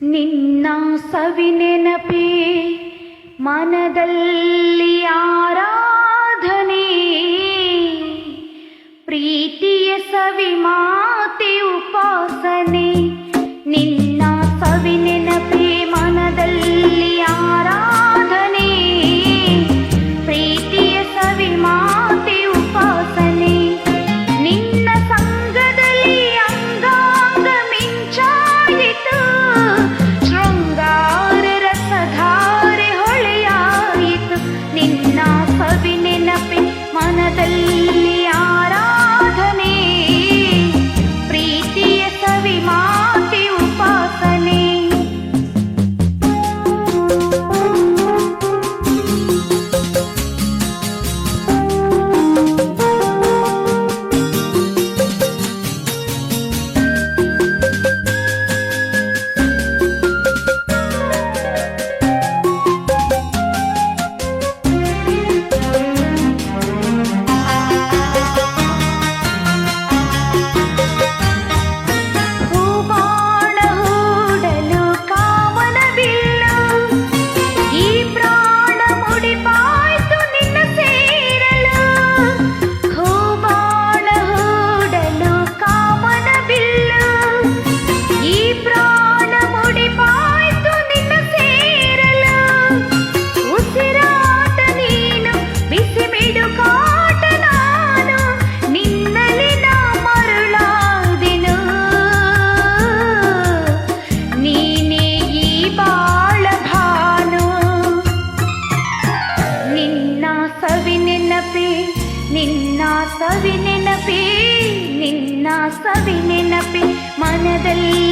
ನಿನ್ನ ಸವಿನೆನಪೇ ಮನದಲ್ಲಿ ಯಾರಾ ಸವಿ ನೆನಪಿ ನಿನ್ನ ಸವಿ ನೆನಪಿ ನಿನ್ನ ಸವಿ ನೆನಪಿ ಮನದಲ್ಲಿ